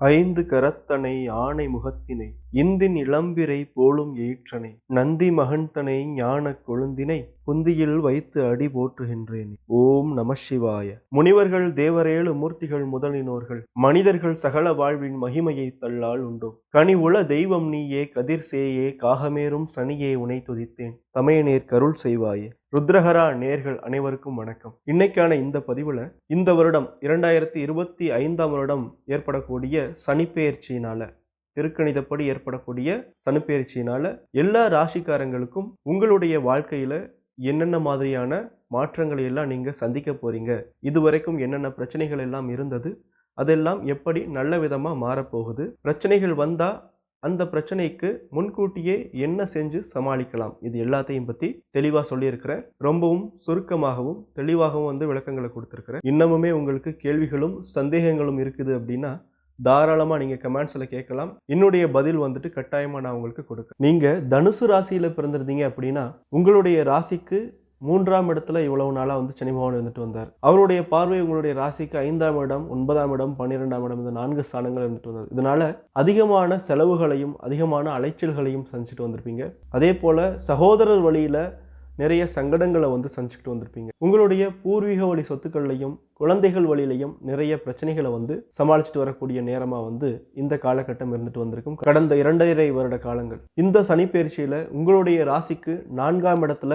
ஐந்து கரத்தனை ஆணை முகத்தினை இந்தின் இளம்பிரை போலும் ஏற்றனை நந்தி மகன்தனை ஞான கொழுந்தினை புந்தியில் வைத்து அடி போற்றுகின்றேன். ஓம் நம சிவாய. முனிவர்கள் தேவரேழு மூர்த்திகள் முதலினோர்கள் மனிதர்கள் சகல வாழ்வின் மகிமையை தள்ளால் உண்டோ கனி உள தெய்வம் நீயே கதிர் சேயே காகமேறும் சனியே உனை துதித்தேன். தமையநேர் கருள் செய்வாயே. ருத்ரஹரா நேர்கள் அனைவருக்கும் வணக்கம். இன்னைக்கான இந்த பதிவுல இந்த வருடம் இரண்டாயிரத்தி இருபத்தி ஐந்தாம் வருடம் ஏற்படக்கூடிய சனிப்பெயர்ச்சியினால திருக்கணிதப்படி ஏற்படக்கூடிய சனிப்பெயர்ச்சியினால எல்லா ராசிக்காரங்களுக்கும் உங்களுடைய வாழ்க்கையில என்னென்ன மாதிரியான மாற்றங்களை எல்லாம் நீங்கள் சந்திக்க போறீங்க? இதுவரைக்கும் என்னென்ன பிரச்சனைகள் எல்லாம் இருந்தது? அதெல்லாம் எப்படி நல்ல விதமாக மாறப்போகுது? பிரச்சனைகள் வந்தால் அந்த பிரச்சனைக்கு முன்கூட்டியே என்ன செஞ்சு சமாளிக்கலாம்? இது எல்லாத்தையும் பற்றி தெளிவாக சொல்லியிருக்கிறேன். ரொம்பவும் சுருக்கமாகவும் தெளிவாகவும் வந்து விளக்கங்களை கொடுத்துருக்கிறேன். இன்னமுமே உங்களுக்கு கேள்விகளும் சந்தேகங்களும் இருக்குது அப்படின்னா தாராளமாக நீங்கள் கமெண்ட்ஸில் கேட்கலாம். என்னுடைய பதில் வந்துட்டு கட்டாயமாக நான் உங்களுக்கு கொடுக்க நீங்கள் தனுசு ராசியில் பிறந்திருந்தீங்க அப்படின்னா உங்களுடைய ராசிக்கு மூன்றாம் இடத்துல இவ்வளவு நாளாக வந்து சனி பகவான் இருந்துட்டு வந்தார். அவருடைய பார்வை உங்களுடைய ராசிக்கு ஐந்தாம் இடம் ஒன்பதாம் இடம் பன்னிரெண்டாம் இடம் இந்த நான்கு ஸ்தானங்கள் இருந்துட்டு வந்தார் இதனால அதிகமான செலவுகளையும் அதிகமான அலைச்சல்களையும் சந்திச்சுட்டு வந்திருப்பீங்க. அதே போல சகோதரர் வழியில் நிறைய சங்கடங்களை வந்து சந்திச்சுட்டு வந்திருப்பீங்க. உங்களுடைய பூர்வீக வழி சொத்துக்கள்லையும் குழந்தைகள் வழியிலையும் நிறைய பிரச்சனைகளை வந்து சமாளிச்சுட்டு வரக்கூடிய நேரமாக வந்து இந்த காலகட்டம் இருந்துட்டு வந்திருக்கும். கடந்த இரண்டரை வருட காலங்கள். இந்த சனிப்பயிற்சியில் உங்களுடைய ராசிக்கு நான்காம் இடத்துல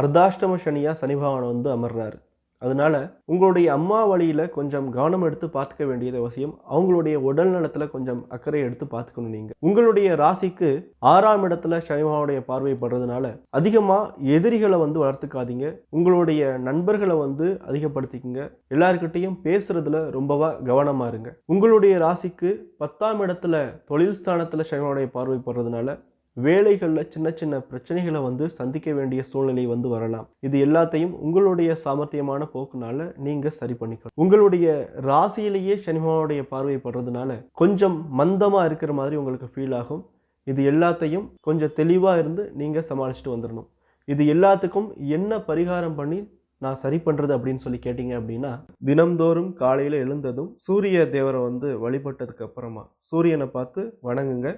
அர்த்தாஷ்டம சனியாக சனி பகவான் வந்து அமர்றாரு. அதனால் உங்களுடைய அம்மா வழியில் கொஞ்சம் கவனம் எடுத்து பார்த்துக்க வேண்டியது அவசியம். அவங்களுடைய உடல் நலத்தில் கொஞ்சம் அக்கறை எடுத்து பார்த்துக்கணும் நீங்கள் உங்களுடைய ராசிக்கு ஆறாம் இடத்துல சனிமாவுடைய பார்வைப்படுறதுனால அதிகமாக எதிரிகளை வந்து வளர்த்துக்காதீங்க. உங்களுடைய நண்பர்களை வந்து அதிகப்படுத்திக்கங்க. எல்லாருக்கிட்டையும் பேசுறதுல ரொம்பவா கவனமா இருங்க. உங்களுடைய ராசிக்கு பத்தாம் இடத்துல தொழில் ஸ்தானத்தில் சனிமாவுடைய பார்வைப்படுறதுனால வேலைகளில் சின்ன சின்ன பிரச்சனைகளை வந்து சந்திக்க வேண்டிய சூழ்நிலை வந்து வரலாம். இது எல்லாத்தையும் உங்களுடைய சாமர்த்தியமான போக்குனால நீங்கள் சரி பண்ணிக்கணும். உங்களுடைய ராசியிலேயே சனிமாவுடைய பார்வை படுறதுனால கொஞ்சம் மந்தமாக இருக்கிற மாதிரி உங்களுக்கு ஃபீல் ஆகும். இது எல்லாத்தையும் கொஞ்சம் தெளிவாக இருந்து நீங்கள் சமாளிச்சுட்டு வந்துடணும் இது எல்லாத்துக்கும் என்ன பரிகாரம் பண்ணி நான் சரி பண்ணுறது அப்படின்னு சொல்லி கேட்டிங்க அப்படின்னா தினம்தோறும் காலையில் எழுந்ததும் சூரிய தேவரை வந்து வழிபட்டதுக்கு அப்புறமா சூரியனை பார்த்து வணங்குங்க.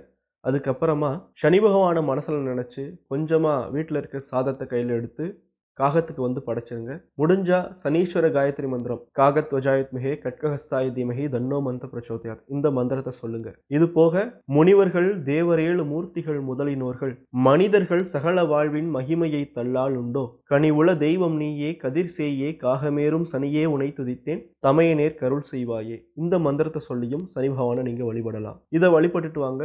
அதுக்கப்புறமா சனி பகவானை மனசில் நினச்சி கொஞ்சமாக வீட்டில் இருக்க சாதத்தை கையில் எடுத்து காகத்துக்கு வந்து படைச்சிருங்க. முடிஞ்சா சனீஸ்வர காயத்ரி மந்திரம் காகத் வஜாயுத்மிகே கட்கஹஸ்தாய தீமகி தன்னோ மந்த பிரச்சோதியார் இந்த மந்திரத்தை சொல்லுங்க. இது போக முனிவர்கள் தேவரேழு மூர்த்திகள் முதலினோர்கள் மனிதர்கள் சகல வாழ்வின் மகிமையை தள்ளால் உண்டோ? கனிவுள தெய்வம் நீயே கதிர் செய்யே காகமேறும் சனியே உனை துதித்தேன் தமையனேர் கருள் செய்வாயே. இந்த மந்திரத்தை சொல்லியும் சனி பகவானை நீங்க வழிபடலாம். இதை வழிபட்டுட்டு வாங்க.